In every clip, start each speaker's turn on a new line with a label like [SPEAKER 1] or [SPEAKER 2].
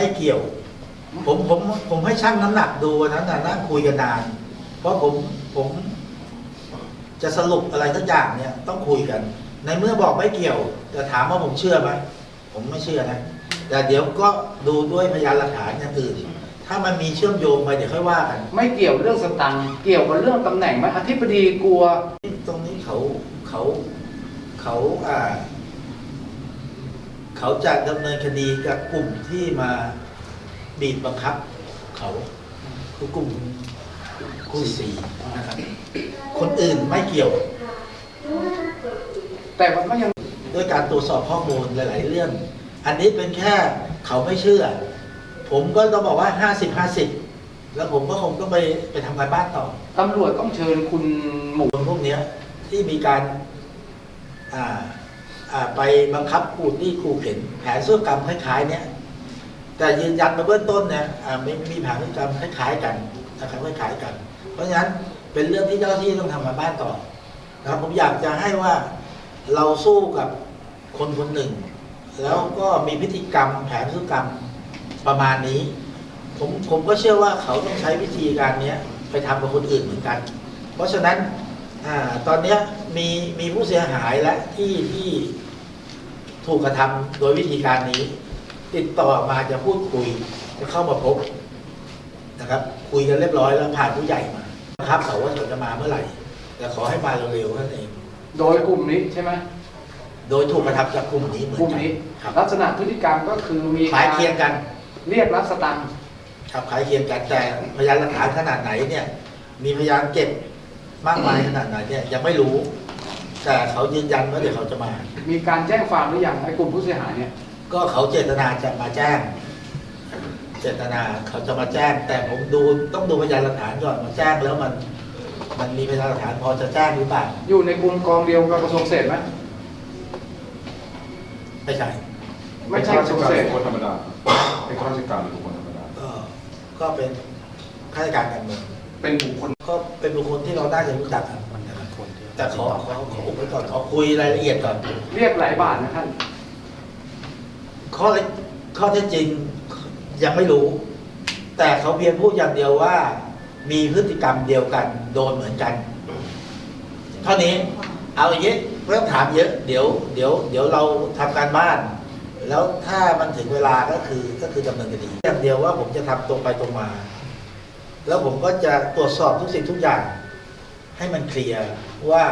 [SPEAKER 1] ไม่เกี่ยว ผมผมผมให้ชั่งน้ำหนักดูวันนั้นน่ะนั่งคุยกันนาน เพราะผมผมจะสรุปอะไรทุกอย่างเนี่ยต้องคุยกัน ในเมื่อบอกไม่เกี่ยวจะถามว่าผมเชื่อไหมผมไม่เชื่อนะ แต่เดี๋ยวก็ดูด้วยพยานหลักฐานอย่างอื่นถ้ามันมีเชื่อมโยงไปเดี๋ยวค่อยว่ากัน
[SPEAKER 2] ไม่เกี่ยวเรื่องสตังค์เกี่ยวกับเรื่องตำแหน่งไหมอธิบดีกลัว
[SPEAKER 1] ตรงนี้เขาเขาเขาอ่า เขาจะดำเนินคดีกับกลุ่มที่มาบีบบังคับ เขาคือกลุ่มคู่สีนะครับ คนอื่นไม่เกี่ยว
[SPEAKER 2] แต่มันก็ยัง
[SPEAKER 1] ด้วยการตรวจสอบข้อมูลหลาย ๆ เรื่อง อันนี้เป็นแค่เขาไม่เชื่อ ผมก็ต้องบอกว่าห้าสิบห้าสิบแล้วผมก็คงต้องไปไปทำการบ้านต่อ
[SPEAKER 2] ตำรวจต้องเชิญคุณหมู
[SPEAKER 1] คนพวกเนี้ยที่มีการอ่าอ่า ไปบังคับขูดนี่ขูดเข็นแผนสู้กรรมคล้ายๆเนี้ยแต่ยืนยันมาเบื้องต้นเนี่ยไม่มีแผนสู้กรรมคล้ายๆกันนะครับคล้ายๆกัน เพราะฉะนั้นเป็นเรื่องที่เจ้าที่ต้องทำกาบ้านต่อนะครับผมอยากจะให้ว่าเราสู้กับคนคนหนึ่ง แล้วก็มีพฤติกรรมแผนพฤติกรรมประมาณนี้ผมผมก็เชื่อว่าเขาต้องใช้วิธีการเนี้ยไปทำกับคนอื่นเหมือนกัน เพราะฉะนั้น อาตอนเนี้ยมีมีผู้เสียหายและที่ที่ถูกกระทำโดยวิธีการนี้ ติดต่อมาจะพูดคุย จะเข้ามาพบนะครับ คุยกันเรียบร้อยแล้วผ่านผู้ใหญ่มานะครับเขาว่าเขาจะมาเมื่อไหร่แต่ขอให้มาเร็วๆนั่นเอง
[SPEAKER 2] โดยกลุ่มนี้ใช่ไหม
[SPEAKER 1] โดยถูกกระทำจากกลุ่มนี้เหมือน
[SPEAKER 2] กลุ่ม
[SPEAKER 1] กัน
[SPEAKER 2] นี้
[SPEAKER 1] ครับ
[SPEAKER 2] ลักษณะพฤติกรรมก็คือมี
[SPEAKER 1] คล้ายเคียงกัน
[SPEAKER 2] เรียกรับสตังค์
[SPEAKER 1] ครับคล้ายเคียงกันแต่พยานหลักฐานขนาดไหนเนี่ย มีพยานเก็บ มากมายขนาดไหนเนี่ยยังไม่รู้ แต่เขายืนยันว่าเดี๋ยวเขาจะมา
[SPEAKER 2] มีการแจ้งความหรือยังไอ้กลุ่มผู้เสียหายเนี่ย
[SPEAKER 1] ก็เขาเจตนาจะมาแจ้ง เจตนาเขาจะมาแจ้ง แต่ผมดูต้องดูพยานหลักฐานก่อนมาแจ้งแล้วมัน มันมีพยานหลักฐานพอจะแจ้งหรือเปล่า
[SPEAKER 2] อยู่ในกลุ่มกองเดียวกับกระทรวงเกษตรไหม
[SPEAKER 1] ไม่ใช่
[SPEAKER 2] ไม่ใช่กระทรวงเกษตร
[SPEAKER 3] เป็นคนธรรมดาเป็นข้าราชการหรือบุคคลธรรมดา
[SPEAKER 1] ก็ก็เป็นข้าราชการการเมือง
[SPEAKER 2] เป็นบุคคล
[SPEAKER 1] ก็เป็นบุคคลที่เราน่าจะรู้จักครับแต่ขอขอขออุบไว้ก่อนขอคุยรายละเอียดก่อน
[SPEAKER 2] เรียกหลายบาทนะท่าน
[SPEAKER 1] ข้อเท็จข้อเท็จจริงยังไม่รู้ แต่เขาเพียงพูดอย่างเดียวว่า มีพฤติกรรมเดียวกัน โดนเหมือนกันเท่านี้เอาอย่างนี้ไม่ต้องถามเยอะเดี๋ยวเดี๋ยวเดี๋ยวเราทำการบ้าน แล้วถ้ามันถึงเวลาก็คือก็คือดำเนินคดีอย่างเดียวว่าผมจะทำตรงไปตรงมา แล้วผมก็จะตรวจสอบทุกสิ่งทุกอย่าง ให้มันเคลียร์ว่า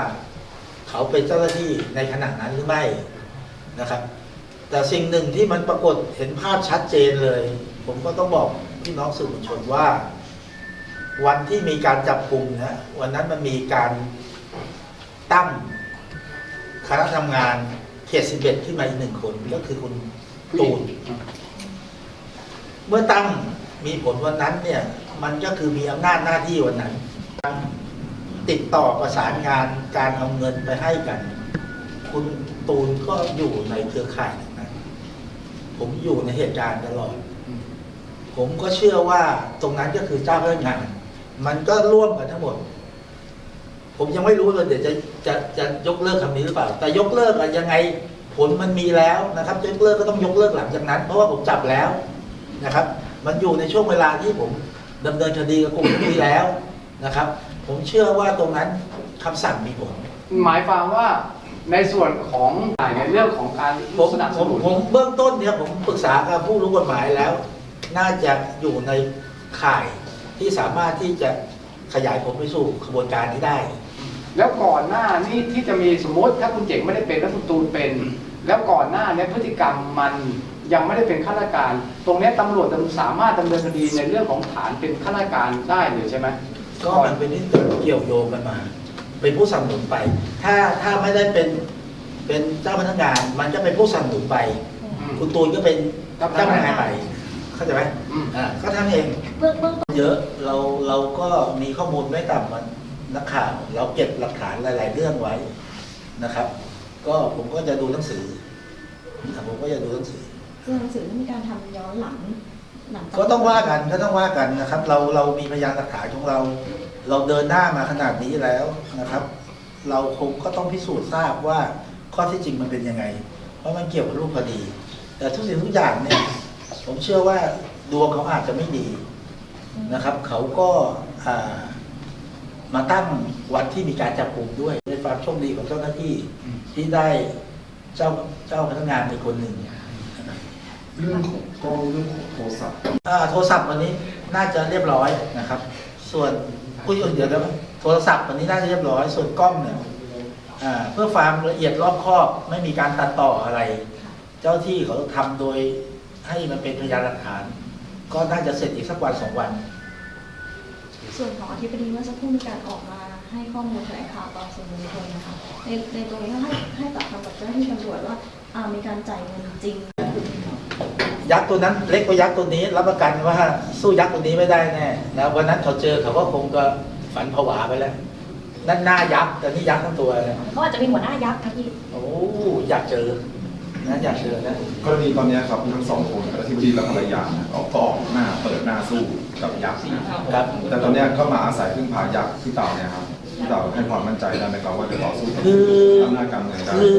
[SPEAKER 1] เขาเป็นเจ้าหน้าที่ในขณะนั้นหรือไม่นะครับ แต่สิ่งหนึ่งที่มันปรากฏเห็นภาพชัดเจนเลย ผมก็ต้องบอกพี่น้องสื่อมวลชนว่า วันที่มีการจับกลุ่มนะวันนั้นมันมีการตั้งคณะทำงานเขตสิบเอ็ดขึ้นมาอีกหนึ่งคนก็คือคุณ
[SPEAKER 2] ผู้หญิ
[SPEAKER 1] ตู
[SPEAKER 2] ง
[SPEAKER 1] นเมื่อตั้งมีผลวันนั้นเนี่ย มันก็คือมีอำนาจหน้าที่วันนั้น ติดต่อประสานงานการเอาเงินไปให้กัน คุณตูนก็อยู่ในเครือข่ายนั้นผมอยู่ในเหตุการณ์ตลอด ผมก็เชื่อว่าตรงนั้นก็คือเจ้าพนักงาน มันก็ร่วมกันทั้งหมด ผมยังไม่รู้เลยเดี๋ยวจะจะจะยกเลิกคำนี้หรือเปล่า แต่ยกเลิกอะยังไงผลมันมีแล้วนะครับจะยกเลิกก็ต้องยกเลิกหลังจากนั้น เพราะว่าผมจับแล้วนะครับ มันอยู่ในช่วงเวลาที่ผม ดำเนินคดีกับกลุ่มนี้แล้วนะครับ ผมเชื่อว่าตรงนั้นคำสั่งมีผล
[SPEAKER 2] หมายความว่าในส่วนของในเรื่องของการ
[SPEAKER 1] ผม
[SPEAKER 2] สนับ
[SPEAKER 1] ผ
[SPEAKER 2] ส
[SPEAKER 1] ม
[SPEAKER 2] นุน
[SPEAKER 1] ผมเบื้องต้นเนี่ยผมปรึกษากับผู้รู้กฎหมายแล้ว น่าจะอยู่ในข่ายที่สามารถที่จะขยายผลไปสู่ขบวนการนี้ได้
[SPEAKER 2] แล้วก่อนหน้านี้ที่จะมีสมมติถ้าคุณเจ๋งไม่ได้เป็นแล้วคุณตูนเป็น แล้วก่อนหน้าเนี้พฤติกรรมมัน ยังไม่ได้เป็นข้าราชการ ตรงเนี้ยตำรวจสามารถดำเนินคดีในเรื่องของฐานเป็นข้าราชการได้เลยใช่ไหม
[SPEAKER 1] ก็มันเป็นที่เกี่ยวโยงกันมา เป็นผู้สนับสนุนไป ถ้าถ้าไม่ได้เป็นเป็นเจ้าพนักงาน มันก็เป็นผู้สนับสนุนไป
[SPEAKER 2] อืม
[SPEAKER 1] คุณตูนก็เป็นเจ้าพนักงานไปเข้าใจไหม
[SPEAKER 2] อืม
[SPEAKER 1] อ่าก็ทั้งเอง
[SPEAKER 4] เบื้องเบื้องต้น
[SPEAKER 1] เยอะเราเราก็มีข้อมูลไม่ต่ำมันนักข่าวเราเก็บหลักฐานหลาย ๆ เรื่องไว้นะครับ ก็ผมก็จะดูหนังสือนะผมก็จะดูหนังสือ
[SPEAKER 4] คือหนังสือมีการทำย้อนหลังหลัง
[SPEAKER 1] ก็ต้องว่ากันก็ต้องว่ากันนะครับ เราเรามีพยานหลักฐานของเรา เราเดินหน้ามาขนาดนี้แล้วนะครับ เราคงก็ต้องพิสูจน์ทราบว่าข้อที่จริงมันเป็นยังไง เพราะมันเกี่ยวกับรูปคดี แต่ทุกสิ่งทุกอย่างเนี่ย ผมเชื่อว่าดวงเขาอาจจะไม่ดีนะครับ เขาก็ามาตั้งวันที่มีการจับกลุ่มด้วยในความโชคดีของเจ้าหน้าที่ที่ได้เจ้าเจ้าพนักงานในคนหนึ่ง
[SPEAKER 3] เรื่องของกล้องเรื่องของโทรศัพท์
[SPEAKER 1] อ่าโทรศัพท์วันนี้น่าจะเรียบร้อยนะครับ ส่วนคุยเดี๋ยวเดี๋ยวโทรศัพท์วันนี้น่าจะเรียบร้อย ส่วนกล้องเนี่ยอ่าเพื่อความละเอียดรอบคอบไม่มีการตัดต่ออะไร เจ้าที่เขาทำโดยให้มันเป็นพยานหลักฐาน ก็น่าจะเสร็จอีกสักวันสองวัน
[SPEAKER 4] ส่วนของอธิบดีเมื่อสักครู่มีการออกมาให้ข้อมูลแถลงข่าวต่อสื่อมวลชนนะคะในในตรงนี้ก็ให้ให้ปากคำกับเจ้าหน้าที่ตำรวจว่าอ่ามีการจ่ายเงินจริง
[SPEAKER 1] ยักษ์ตัวนั้นเล็กกว่ายักษ์ตัวนี้ รับประกันว่าสู้ยักษ์ตัวนี้ไม่ได้แน่นะวันนั้นเขาเจอเขาก็คงจะฝันผวาไปแล้วนั่นหน้ายักษ์แต่นี่ยักษ์ทั้งตัวเลย
[SPEAKER 5] เขาอาจจะมีหัวหน้ายักษ์ครับพี่
[SPEAKER 1] โอ้อยากเจอนะอยากเจอนะ
[SPEAKER 3] กรณีตอนเนี้ยครับทั้งสองคนอธิบดีและภรรยาเนี่ยออกก็ออกหน้าเปิดหน้าสู้กับยักษ์นะครับ แต่ตอนเนี้ยก็มาอาศัยพึ่งพายักษ์ที่เต่าเนี่ยครับที่เต่าให้ความมั่นใจได้ไหมครับว่าจะต่อสู้กับ
[SPEAKER 1] คือ
[SPEAKER 3] อำนาจการเมืองได้
[SPEAKER 1] คือ